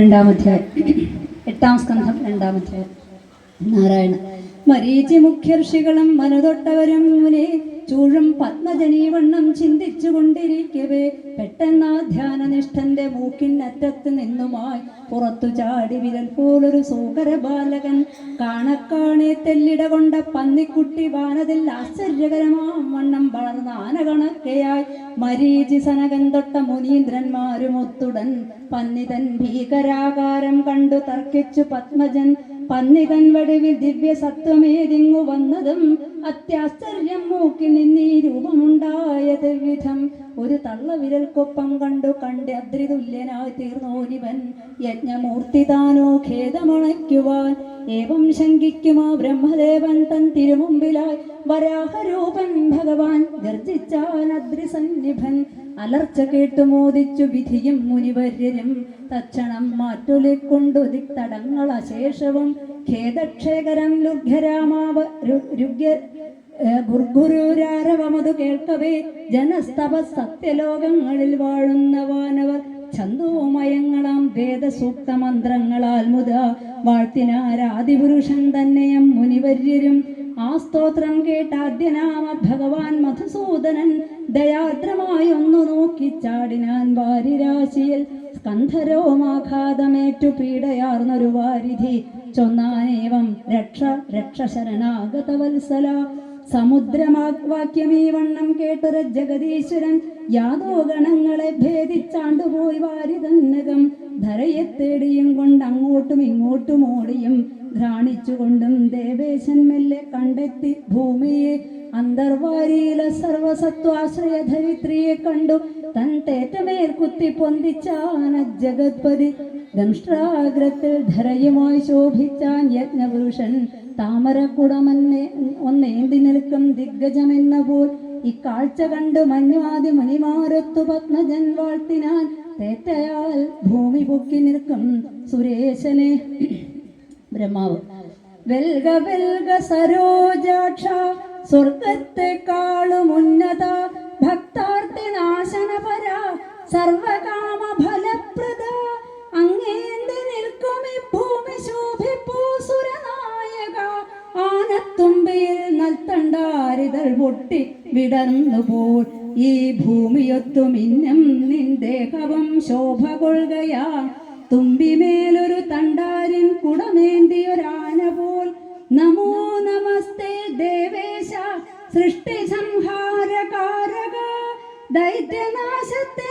രണ്ടാമധ്യായം എട്ടാം സ്കന്ധം രണ്ടാമധ്യായം നാരായണ മരീചി മുഖ്യർഷികളും മനതൊട്ടവരും മുനെ ചൂഴും പത്മജനീവണ്ണം ചിന്തിച്ചു കൊണ്ടിരിക്കവേ പെട്ടെന്ന ധ്യാനനിഷ്ഠന്റെ മൂക്കിനറ്റത്ത് നിന്നുമായി പുറത്തു ചാടി വിരൽ പോലൊരു സൂകര ബാലകൻ. കാണക്കാണെ തെല്ലിട കൊണ്ട പന്നിക്കുട്ടി വാനതിൽ ആശ്ചര്യകരമാം വണ്ണം വളർന്ന ആനകണക്കയായി. മരീചി സനകൻ തൊട്ട മുനീന്ദ്രന്മാരും ഒത്തുടൻ പന്നിതൻ ഭീകരാകാരം കണ്ടു തർക്കിച്ചു പത്മജൻ. പന്നിതൻ വടിവിൽ ദിവ്യ സത്വമേതിങ്ങു വന്നതും അത്യാശ്ചര്യം മൂക്കി നിന്നീ രൂപമുണ്ടായത് വിധം ഒരു തള്ളവിരൽക്കൊപ്പം കണ്ടു കണ്ട് അദ്രിതുല്യനായി തീർന്നോനിവൻ യജ്ഞമൂർത്തി താനോ ഖേദമണയ്ക്കുവാൻ. ഏവം ശങ്കിക്കുമാ ബ്രഹ്മദേവൻ തൻ തിരുമുമ്പിലായി. വരാഹരൂപൻ ഭഗവാൻ ഗർജിച്ചാൻ അദ്രിസന്നിഭൻ. അലർച്ച കേട്ടു മോദിച്ചു വിധിയും മുനിവര്യരും. തക്ഷണം മാറ്റൊലിക്കൊണ്ടു അശേഷവും ഖേദക്ഷേകരം ലുർഘരാമാവ രുഗ്യ ഗുർഗുരുരാരവമതു കേൾക്കവേ ജനസ്തവ സത്യലോകങ്ങളിൽ വാഴുന്ന വാനവർ ഛന്തോമയങ്ങളാം വേദസൂക്ത മന്ത്രങ്ങളാൽ മുത വാഴ്ത്തിനാരാദിപുരുഷൻ തന്നെയും മുനിവര്യരും. ആ സ്തോത്രം കേട്ടാദ്യനാമ ഭഗവാൻ മധുസൂദനൻ ദയാദ്രമായൊന്നു നോക്കി ചാടിനാൻ വാരിരാശിയിൽ. സ്കന്ധരോമാഘാതമേറ്റു പീഡയാർന്നൊരു വാരിധി ചൊന്നാനേവം രക്ഷ രക്ഷ ശരണാഗത വത്സല സമുദ്രമാക്വാക്യമീ വണ്ണം കേട്ടൊരു ജഗദീശ്വരൻ യാതോ ഗണങ്ങളെ ഭേദിച്ചാണ്ടുപോയി വാരിതന്നകം. ധരയെ തേടിയും കൊണ്ട് അങ്ങോട്ടും ഇങ്ങോട്ടും ഓടിയും ഘ്രാണിച്ചുകൊണ്ടും ദേവേശൻ മെല്ലെ കണ്ടെത്തി ഭൂമിയെ. അന്തർവാരിയിലെ സർവസത്വാശ്രയ ധരിത്രിയെ കണ്ടു. തൻ തേറ്റമേൽ കുത്തി പൊന്തിച്ചാന ജഗത്പതി. ദംഷ്ട്രാഗ്രത്തിൽ ധരയുമായി ശോഭിച്ചാൻ യജ്ഞപുരുഷൻ താമരക്കുടമെന്നെ ഒന്നേന്തി നിൽക്കും ദിഗ്ഗജമെന്ന പോൽ. ഇക്കാഴ്ച കണ്ട് മഞ്ഞുവാതി മണിമാരത്തു പത്മജൻ വാഴ്ത്തിനാൻ തേറ്റയാൽ ഭൂമി പൊക്കി നിൽക്കും സുരേശനെ. ബ്രഹ്മാവ്. വെൽഗ വെൽഗ സരോജാക്ഷ സ്വർഗത്തെക്കാളും ഉന്നത ഭക്താർത്ഥി നാശനപര സർവകാമ ഫലപ്രദ പൊട്ടി വിടർന്നു പോൾ. ഈ ഭൂമിയൊത്തു നിൻ നിന്ദേഹവും ശോഭ കൊള്ളുകയാ. തുമ്പിമേലൊരു തണ്ടാരിൻ കുടമേന്തിയൊരാന പോൽ. നമോ നമസ്തേ ദേവേശ സൃഷ്ടി സംഹാരകാരക ദൈത്യനാശത്തിനായി